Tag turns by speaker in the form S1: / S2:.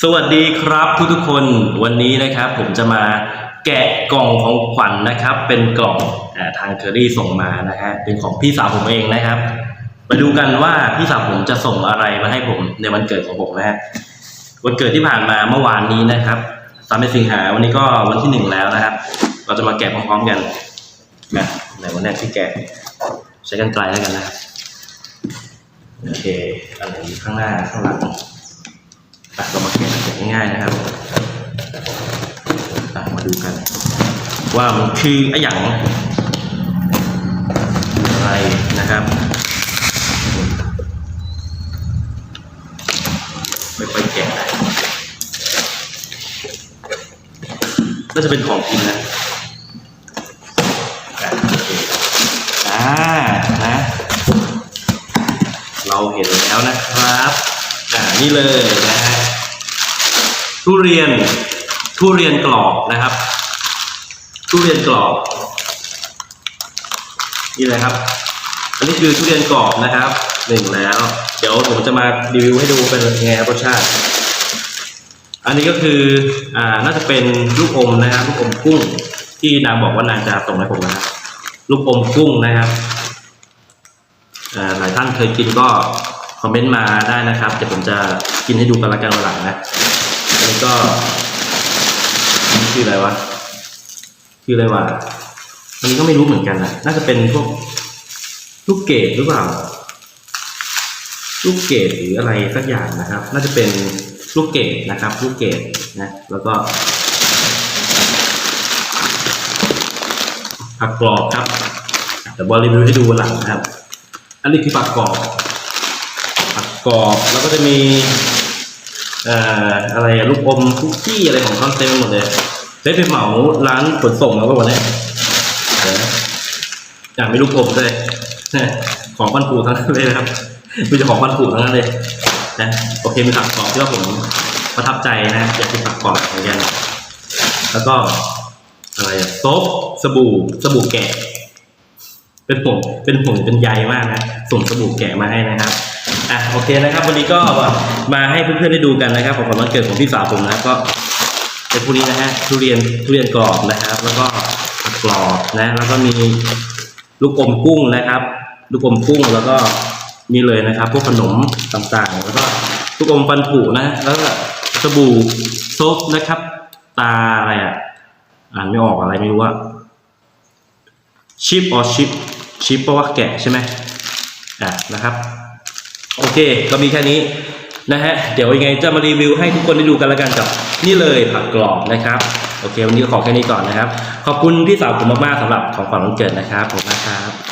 S1: สวัสดีครับทุกทุกๆคนวันนี้นะครับ ผมจะมาแกะกล่องของขวัญนะครับ เป็นกล่องอทางเคอรี่ส่งมานะฮะเป็นของพี่สาวผมเองนะครับมาดูกันว่าพี่สาวผมจะส่งอะไรมาให้ผมในวันเกิดของผมนะฮะวันเกิดที่ผ่านมาเมื่อวานนี้นะครับสามสิงหาวันนี้ก็วันที่หนึ่งแล้วนะครับ เราจะมาแกะพร้อมๆกันนะในวันแรกที่แกะใช้กันไกลแล้วกันนะโอเคอะไรข้างหน้าข้างหลัง ตัดเรามาแกะแบบ ง่ายๆนะครับมาดูกัน ว่ามันคือไอ้หยังอะไรนะครับไม่ค่อยแกะได้น่าจะเป็นของกินนะโอเคอ่านะ เราเห็นแล้วนะครับ อ่า นี่เลยนะฮะ ทุเรียนทุเรียนกรอบนะครับ ทุเรียนกรอบนี่เลยครับ อันนี้คือทุเรียนกรอบนะครับหนึ่งแล้ว เดี๋ยวผมจะมารีวิวให้ดูเป็นยังไงครับรสชาติ อันนี้ก็คืออ่าน่าจะเป็นลูกอมนะครับลูกอมกุ้ง ที่นางบอกว่านางจะส่งให้ผมนะครับลูกอมกุ้งนะครับอ่าหลายท่านเคยกินก็คอมเมนต์มาได้นะครับเดี๋ยวผมจะกินให้ดูกันละกันวันหลังนะ อันนี้ก็อันนี้คืออะไรวะคืออะไรวะอันนี้ก็ไม่รู้เหมือนกันนะน่าจะเป็นพวกลูกเกดหรือเปล่า ลูกเกดหรืออะไรสักอย่างนะครับ น่าจะเป็นลูกเกดนะครับ ลูกเกดนะ แล้วก็ผักกรอบครับเดี๋ยวบอลรีวิวให้ดูหลังนะครับ อันนี้คือผักกรอบผักกรอบแล้วก็จะมี อะไรอะลูกอมคุกกี้อะไรของเขาเต็มไปหมดเลยได้ไปเหมาร้านขนส่งแล้วก็วันนี้เดี๋ยนะอยากมีลูกอมด้วยของบ้นปูทั้งนั้นเลยนะครับมีแต่ของบ้นปูทั้งนั้นเลยนะโอเคมีผักกรอบที่ว่าผมประทับใจนะอยากกินผักกรอบเหมือนกันแล้วก็อะไรอะโต๊ะสบู่สบู่แกะ เป็นผงเป็นผงเป็นใยมากนะส่งสบู่แกะมาให้นะครับ อะโอเคนะครับวันนี้ก็มาให้เพื่อนๆได้ดูกันนะครับของขวัญวันเกิดของพี่สาวผมนะก็เป็นพวกนี้นะฮะทุเรียนทุเรียนกรอบนะครับ แล้วก็ผักกรอบนะแล้วก็มีลูกอมกุ้งนะครับ ลูกอมกุ้งแล้วก็มีเลยนะครับ พวกขนมต่างๆ แล้วก็ลูกอมปันผุนะ แล้วก็สบู่โซฟนะครับ ตาอะไรอะอ่านไม่ออกอะไรไม่รู้ว่าชิปออชิปชิปแปลว่าแกะใช่ไหมอะนะครับ โอเค ก็มีแค่นี้นะฮะ เดี๋ยวยังไงจะมารีวิวให้ทุกคนได้ดูกันละกันกับนี่เลยผักกรอบนะครับ โอเค วันนี้ก็ขอแค่นี้ก่อนนะครับ ขอบคุณพี่สาวผมมากๆสำหรับของขวัญวันเกิดนะครับ ผมนะครับ